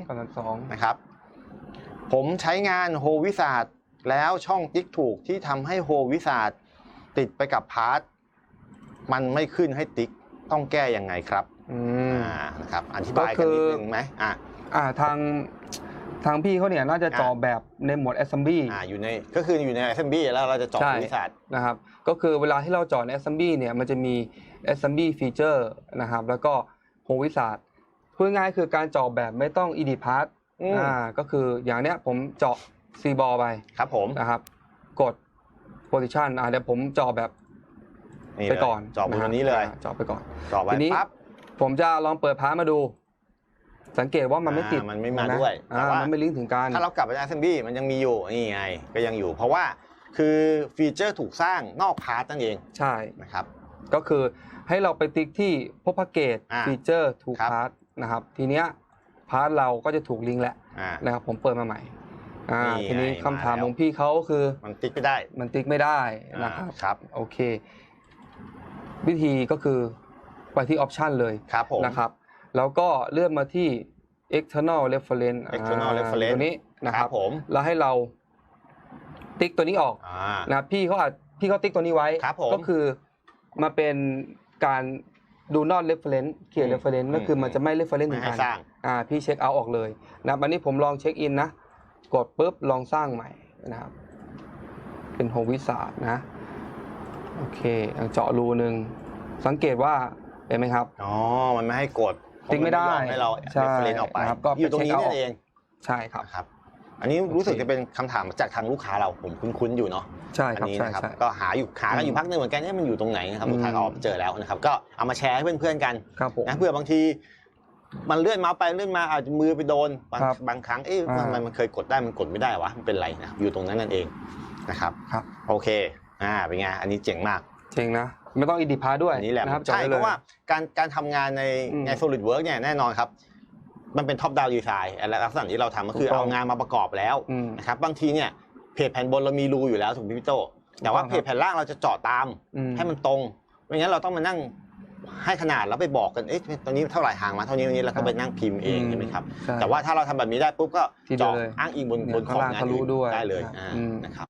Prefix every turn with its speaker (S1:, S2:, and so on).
S1: สอง
S2: ขนาดสอง
S1: นะครับ ผมใช้งานโฮวิสาดแล้วช่องติ๊กถูกที่ทำให้โฮวิสาดติดไปกับพาร์ทมันไม่ขึ้นให้ติ๊กต้องแก้ยังไงครับ
S2: อืม
S1: อ่านะครับอธิบายกันนิดนึงไหมอ่า
S2: อ่าทางทางพี่เขาเนี่ยน่าจะ
S1: อะ
S2: เจอแบบในโหมด assembly
S1: อ่าอยู่ในก็คืออยู่ใน assembly แล้วเราจะเจาะ
S2: ใช่
S1: โฮวิสาด
S2: นะครับ ก็คือเวลาที่เราเจอใน assembly เนี่ยมันจะมี assembly feature นะครับ แล้วก็ home wizard พูดง่ายๆคือการเจาะแบบไม่ต้อง edit part
S1: อืม
S2: อ่าก็คืออย่างเนี้ยผมเจาะ C ball ไป
S1: ครับผม
S2: นะครับ กด position อ่าเดี๋ยวผมเจาะแบบ
S1: นี่
S2: ไป
S1: เลย
S2: ก่อน
S1: เจาะบน
S2: ฮ
S1: ตัวนี้เลย
S2: อ่าเจาะไปก่อน
S1: เจาะไว้
S2: ทีนี้
S1: ปั๊บ
S2: ผมจะลองเปิดพาร์ทมาดู สังเกตว่ามันไม่ติด
S1: อ่ามันไม่มา
S2: เห็ห
S1: ด้วยแต่
S2: อ่า
S1: ว่ามั
S2: มันไม่ลิงก์ถึงกัน
S1: ถ้าเรากลับไปใน assembly มันยังมีอยู่นี่ไงก็ยังอยู่ เพราะว่าคือฟีเจอร์ถูกสร้างนอกพาร์ทนั่นเอง
S2: ใช่
S1: นะครับ
S2: ก็คือให้เราไปติ๊กที่พวกแพ็กเกจ
S1: อ่า
S2: ฟีเจอร์ถูก
S1: ครับ
S2: พาร์ท นะครับ ทีเนี้ยพาร์ทเราก็จะถูกลิงก์แล้ว
S1: อ่า
S2: นะครับ ผมเปิดมาใหม่ อ่า
S1: นี่
S2: ทีนี้
S1: ไง
S2: คำถาม
S1: มาแล้ว
S2: ของพี่เขาคือ
S1: มันติ๊กไม่ได้
S2: มันติ๊กไม่ได้
S1: อ่า
S2: นะครับ
S1: ครับ
S2: โอเค วิธีก็คือไปที่ออปชันเลย
S1: ครับผม
S2: นะครับ แล้วก็เลื่อนมาที่ external reference อ่า
S1: external reference
S2: ตัวนี้นะค
S1: ค
S2: รั
S1: รับบ ผม
S2: แล้วให้เราติ๊กตัวนี้ออก
S1: อ่า
S2: นะครับพี่เขาอาจพี่เขาติ๊กตัวนี้ไว้
S1: ครับผม
S2: ก็คือมาเป็นการ ดูนอ t reference เขียน
S1: อืม
S2: reference ก็คือมันจะไม่ reference
S1: ไม่
S2: ถึง
S1: ให้
S2: กัน
S1: สร้าง
S2: อ่าพี่เช็คเอาท์ออกเลยนะครับอันนี้ผมลองเช็คอินนะ กดปุ๊บลองสร้างใหม่นะครับ เป็นโฮวิสาดนะ โอเคเจาะรูหนึ่งสังเกตว่าเห็นไหมครับ
S1: อ๋อ มันไม่ให้กด
S2: ติ๊กไม่ได้
S1: เพราะนยอให้เรา
S2: ใช่
S1: เรฟเฟรนออกไป
S2: นะครับก็
S1: อยู่ตรงนี้
S2: ไปเช็คเอาท์
S1: นั่นเอง
S2: ใช่ครับ
S1: นะครับ อันนี้รู้สึกจะเป็นคำถามจากทางลูกค้าเราผมคุ้นๆอยู่เนาะ
S2: ใช่
S1: อั
S2: ครับ
S1: นี้
S2: ใช่
S1: นะครับ
S2: ใช่
S1: ก็หาอยู่หากันอ
S2: อื
S1: ยู่
S2: ม
S1: พักหนึงเหมือนกันเนี่ยมันอยู่ตรงไหนนะครับ
S2: อืม
S1: สุดท้ายก็ออกมาเจอแล้วนะครับก็เอามาแชร์ให้เพื่อนๆกัน
S2: ครับผม
S1: นะเพื่อบางที มันเลื่อนเมาส์ไปเลื่อนมาอาจจะมือไปโดนบาง
S2: ครับ
S1: บางครั้งเอ๊ะ
S2: อ่า
S1: ทำไมมันเคยกดได้มันกดไม่ได้วะมันเป็นไรนะอยู่ตรงนั้นนั่นเองนะครับ
S2: ครับ
S1: โอเคอ่าเป็นไงอันนี้เจ๋งมาก
S2: เจ๋งนะ ไม่ต้องอีดิพาด้วย
S1: อันนี้แหละ
S2: นะครับ
S1: ใช่
S2: จอดได้
S1: เพ
S2: ลย
S1: ราะว่าการการทำงานใน
S2: อืม
S1: ใน SolidWorks เนี่ยแน่นอนครับ มันเป็นท็อปดาวดีไซน์และลักษณะที่เราทำก็คือ
S2: ถูกต้อง
S1: เอางานมาประกอบแล้ว
S2: อืม
S1: นะครับบางทีเนี่ย เพจแผ่นบนเรามีรูอยู่แล้วถูกไหมพี่โตแต่ว่า
S2: ถูกต้อง
S1: เพจแผ่นล่างเราจะเจาะตาม
S2: อืม
S1: ให้มันตรงไม่งั้นเราต้องมานั่งให้ขนาดแล้วไปบอกกันเอ๊ะตอนนี้เท่าไหร่ห่างมาเท่านี้เท่านี้แล้วก็ไปนั่งพิมพ์เอง
S2: อืม
S1: ใช่ไหมครับ
S2: ใช่
S1: แต่ว่าถ้าเราทำแบบนี้ได้ปุ๊บก็
S2: ทีเดียว
S1: เจาะ
S2: เลย
S1: อ้างอิงบน
S2: เนี่ย
S1: บนข
S2: ข้าง
S1: อบ
S2: ล่าง
S1: งาน
S2: ทะลุ
S1: อื่น
S2: ด้วย
S1: ได้เลย
S2: ครับ
S1: อ่า
S2: อืม
S1: นะครับ